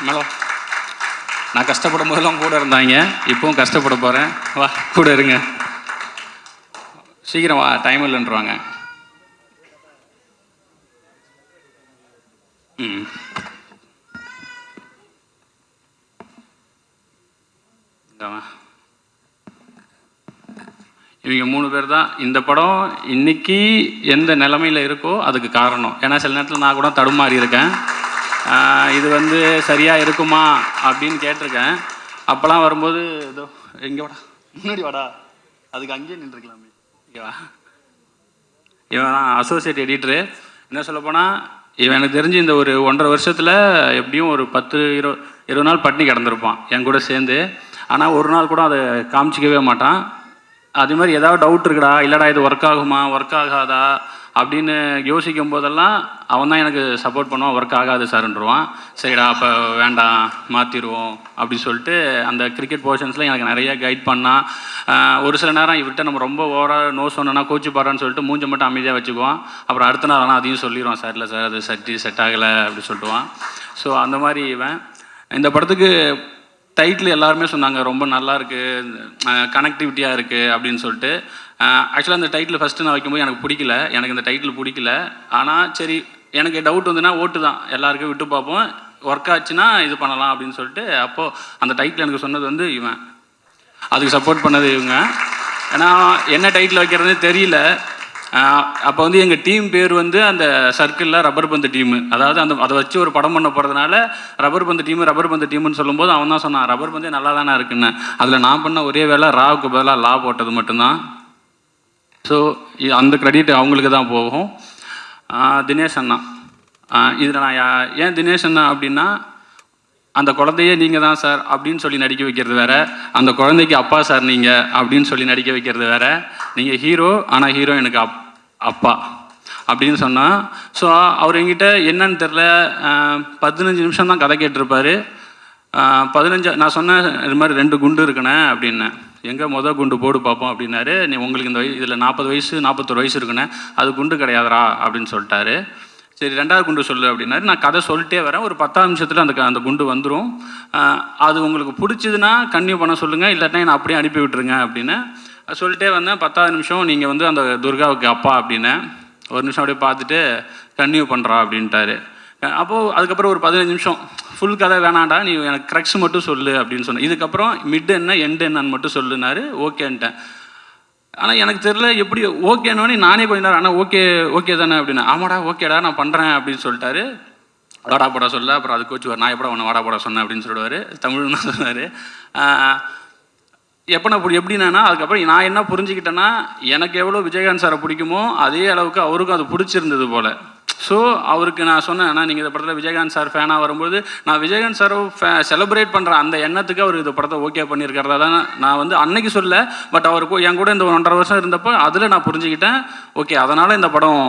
மேலே நான் கஷ்டப்படும் போதெல்லாம் கூட இருந்தாங்க. இப்போவும் கஷ்டப்பட போகிறேன் வா கூட இருங்க. சீக்கிரம் வா டைம் இல்லைன்றவாங்க. ம். வா. இவங்க மூணு பேர் தான். இந்த படம் இன்னைக்கு எந்த நிலமையில் இருக்கோ அதுக்கு காரணம். ஏன்னா சில நேரத்தில் நான் கூட தடுமாறி இருக்கேன். இது வந்து சரியாக இருக்குமா அப்படின்னு கேட்டிருக்கேன். அப்போல்லாம் வரும்போது ஏதோ எங்கே வாடா. முன்னாடி வாடா. அதுக்கு அங்கேயே நின்றுக்கலாமே. ஓகேவா இவன் அசோசியேட் எடிட்டரு என்ன சொல்ல போனால் இவன் எனக்கு தெரிஞ்சு இந்த ஒரு ஒன்றரை வருஷத்தில் எப்படியும் ஒரு பத்து இருபது இருபது நாள் பட்டினி கிடந்திருப்பான் என் கூட சேர்ந்து. ஆனால் ஒரு நாள் கூட அதை காமிச்சிக்கவே மாட்டான். அதே மாதிரி ஏதாவது டவுட் இருக்குடா இல்லைடா இது ஒர்க் ஆகுமா ஒர்க் ஆகாதா? அப்படின்னு யோசிக்கும் போதெல்லாம் அவன் தான் எனக்கு சப்போர்ட் பண்ணுவான் ஒர்க் ஆகாது சார்ன்றுவான் சரிடா அப்போ வேண்டாம் மாற்றிடுவோம் அப்படி சொல்லிட்டு அந்த கிரிக்கெட் போர்ஷன்ஸில் எனக்கு நிறைய கைட் பண்ணான். ஒரு சில நேரம் இவர்கிட்ட நம்ம ரொம்ப ஓவராக நோ சொன்னேன்னா கோச்சு பாடுறான்னு சொல்லிட்டு மூஞ்ச மட்டும் அமைதியாக வச்சுக்குவான். அப்புறம் அடுத்த நாள் ஆனால் அதையும் சொல்லிடுவான் சார் இல்லை சார் அது சட்டி செட் ஆகலை அப்படி சொல்லிட்டுவான். ஸோ அந்த மாதிரி இவன். இந்த படத்துக்கு டைட்டில் எல்லாருமே சொன்னாங்க ரொம்ப நல்லா இருக்குது கனெக்டிவிட்டியாக இருக்குது அப்படின்னு சொல்லிட்டு. ஆக்சுவலாக அந்த டைட்டில் ஃபஸ்ட்டு நான் வைக்கும்போது எனக்கு பிடிக்கல. எனக்கு இந்த டைட்டில் பிடிக்கல. ஆனால் சரி எனக்கு டவுட் வந்துன்னா ஓட்டு தான். எல்லாருக்கும் விட்டு பார்ப்போம். ஒர்க் ஆச்சுன்னா இது பண்ணலாம் அப்படின்னு சொல்லிட்டு அப்போது அந்த டைட்டில் எனக்கு சொன்னது வந்து இவன். அதுக்கு சப்போர்ட் பண்ணது இவங்க. ஏன்னா என்ன டைட்டில் வைக்கிறதுனே தெரியல. அப்போ வந்து எங்கள் டீம் பேர் வந்து அந்த சர்க்கிளில் ரப்பர் பந்து டீமு. அதாவது அந்த அதை வச்சு ஒரு படம் பண்ண போகிறதுனால ரப்பர் பந்து டீம் ரப்பர் பந்து டீம்னு சொல்லும்போது அவன் தான் சொன்னான் ரப்பர் பந்தே நல்லா தானே இருக்குன்னு. அதில் நான் பண்ண ஒரே வேலை ராவுக்கு பதிலாக லா போட்டது மட்டும்தான். ஸோ அந்த கிரெடிட் அவங்களுக்கு தான் போகும். தினேஷ் அண்ணா. இதில் நான் ஏன் தினேஷ் அண்ணா அப்படின்னா அந்த குழந்தையே நீங்கள் தான் சார் அப்படின்னு சொல்லி நடிக்க வைக்கிறது வேற. அந்த குழந்தைக்கு அப்பா சார் நீங்கள் அப்படின்னு சொல்லி நடிக்க வைக்கிறது வேற. நீங்கள் ஹீரோ ஆனால் ஹீரோ எனக்கு அப் அப்பா. அப்படின்னு சொன்னால் ஸோ அவர் என்கிட்ட என்னன்னு தெரில பதினஞ்சு நிமிஷம் தான் கதை கேட்டிருப்பாரு. பதினஞ்சு நான் சொன்னேன் இது மாதிரி ரெண்டு குண்டு இருக்குண்ணே அப்படின்னேன் எங்கே மொதல் குண்டு போடு பார்ப்போம் அப்படின்னாரு. நீ உங்களுக்கு இந்த வயசு இதில் நாற்பது வயசு நாற்பத்தொரு வயசு இருக்குண்ணே. அது குண்டு கிடையாதுடா அப்படின்னு சொல்லிட்டாரு. சரி ரெண்டாவது குண்டு சொல்லு அப்படின்னாரு. நான் கதை சொல்லிட்டே வரேன். ஒரு பத்தாம் நிமிஷத்தில் அந்த அந்த குண்டு வந்துடும் அது உங்களுக்கு பிடிச்சதுன்னா கன்னியூ பண்ண சொல்லுங்கள் இல்லாட்டினா என்னை அப்படியே அனுப்பி விட்டுருங்க அப்படின்னு. சொல்லிட்டே வந்தேன் பத்தாவது நிமிஷம் நீங்கள் வந்து அந்த துர்காவுக்கு அப்பா அப்படின்னேன் ஒரு நிமிஷம் அப்படியே பார்த்துட்டு கன்னியூ பண்ணுறா அப்படின்ட்டாரு. அப்போது அதுக்கப்புறம் ஒரு பதினஞ்சு நிமிஷம் ஃபுல் கதை வேணாண்டா நீ எனக்கு க்ரக்ஸ் மட்டும் சொல்லு அப்படின்னு சொன்னேன். இதுக்கப்புறம் மிட் என்ன எண்ட் என்னன்னு மட்டும் சொல்லுனாரு ஓகேன்ட்டேன் ஆனால் எனக்கு தெரியல எப்படி ஓகேனோடனே நானே கொஞ்ச நேரம் ஆனால் ஓகே ஓகே தானே அப்படின்னு. ஆமாடா ஓகேடா நான் பண்ணுறேன் அப்படின்னு சொல்லிட்டாரு. வாடா போடா சொல்ல. அப்புறம் அது கோச்சு நான் எப்படா உன்னை வாடா போடா சொன்னேன் அப்படின்னு சொல்லுவார். தமிழ் சொன்னார். எப்போ நான் இப்படி எப்படின்னா அதுக்கப்புறம் நான் என்ன புரிஞ்சுக்கிட்டேன்னா எனக்கு எவ்வளோ விஜயகாந்த் சாரை பிடிக்குமோ அதே அளவுக்கு அவருக்கும் அது பிடிச்சிருந்தது போல். ஸோ அவருக்கு நான் சொன்னேன் நீங்கள் இந்த படத்தில் விஜயகாந்த் சார் ஃபேனாக வரும்போது நான் விஜயகாந்த் சாரை ஃபே செலிப்ரேட் பண்ணுற அந்த எண்ணத்துக்கு அவர் இந்த படத்தை ஓகே பண்ணியிருக்கிறதா தான் நான் வந்து அன்னைக்கு சொல்ல பட் அவருக்கு என் கூட இந்த ஒன்றரை வருஷம் இருந்தப்போ அதில் நான் புரிஞ்சுக்கிட்டேன் ஓகே அதனால் இந்த படம்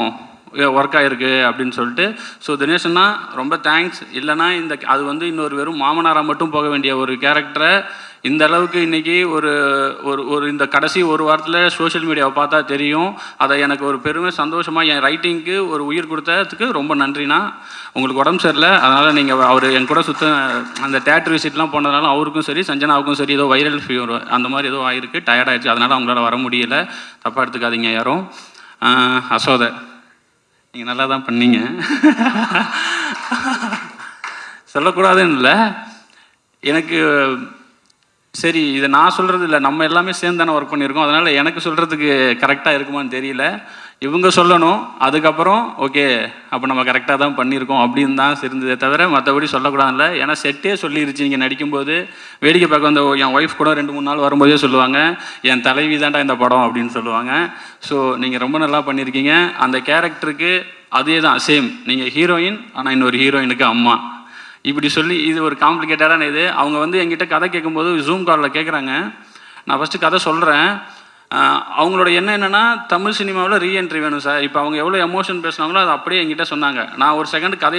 ஒர்க் ஆகிருக்கு அப்படின்னு சொல்லிட்டு. ஸோ தினேஷன்னா ரொம்ப தேங்க்ஸ் இல்லைனா இந்த அது வந்து இன்னொரு வெறும் மாமனாராக மட்டும் போக வேண்டிய ஒரு கேரக்டரை இந்த அளவுக்கு இன்றைக்கி ஒரு ஒரு ஒரு இந்த கடைசி ஒரு வாரத்தில் சோஷியல் மீடியாவை பார்த்தா தெரியும். அதை எனக்கு ஒரு பெருமை சந்தோஷமாக என் ரைட்டிங்க்கு ஒரு உயிர் கொடுத்ததுக்கு ரொம்ப நன்றிண்ணா. உங்களுக்கு உடம்பு சரியில்லை அதனால் நீங்கள் அவர் என் கூட சுத்த அந்த தேட்டர் விசிட்லாம் போனதுனால அவருக்கும் சரி சஞ்சனாவுக்கும் சரி ஏதோ வைரல் ஃபீவர் அந்த மாதிரி ஏதோ ஆயிருக்கு டயர்ட் ஆயிடுச்சு. அதனால் அவங்களால வர முடியல. தப்பாக எடுத்துக்காதீங்க யாரும். அசோதை நீங்கள் நல்லா தான் பண்ணீங்க. சொல்லக்கூடாதுன்னு இல்லை. எனக்கு சரி இதை நான் சொல்கிறது இல்லை நம்ம எல்லாமே சேர்ந்து தானே ஒர்க் பண்ணியிருக்கோம். அதனால் எனக்கு சொல்கிறதுக்கு கரெக்டாக இருக்குமான்னு தெரியல. இவங்க சொல்லணும் அதுக்கப்புறம் ஓகே அப்போ நம்ம கரெக்டாக தான் பண்ணியிருக்கோம் அப்படின்னு தான் இருந்ததே தவிர மற்றபடி சொல்லக்கூடாதுல்ல. ஏன்னா செட்டே சொல்லிருச்சு. நீங்கள் நடிக்கும்போது வேடிக்கை பார்க்க வந்த என் ஒய்ஃப் கூட ரெண்டு மூணு நாள் வரும்போதே சொல்லுவாங்க என் தலைவி தான்டா இந்த படம் அப்படின்னு சொல்லுவாங்க. ஸோ நீங்கள் ரொம்ப நல்லா பண்ணியிருக்கீங்க. அந்த கேரக்டருக்கு அதே தான் சேம் நீங்கள் ஹீரோயின் ஆனால் இன்னொரு ஹீரோயினுக்கு அம்மா. இப்படி சொல்லி இது ஒரு காம்ப்ளிகேட்டடான இது. அவங்க வந்து என்கிட்ட கதை கேட்கும்போது ஜூம் காலில் கேட்குறாங்க நான் ஃபஸ்ட்டு கதை சொல்கிறேன் அவங்களோட எண்ணம் என்னென்னா தமிழ் சினிமாவில் ரீஎன்ட்ரி வேணும் சார் இப்போ அவங்க எவ்வளோ எமோஷன் பேசுனாங்களோ அதை அப்படியே என்கிட்ட சொன்னாங்க. நான் ஒரு செகண்ட் கதையை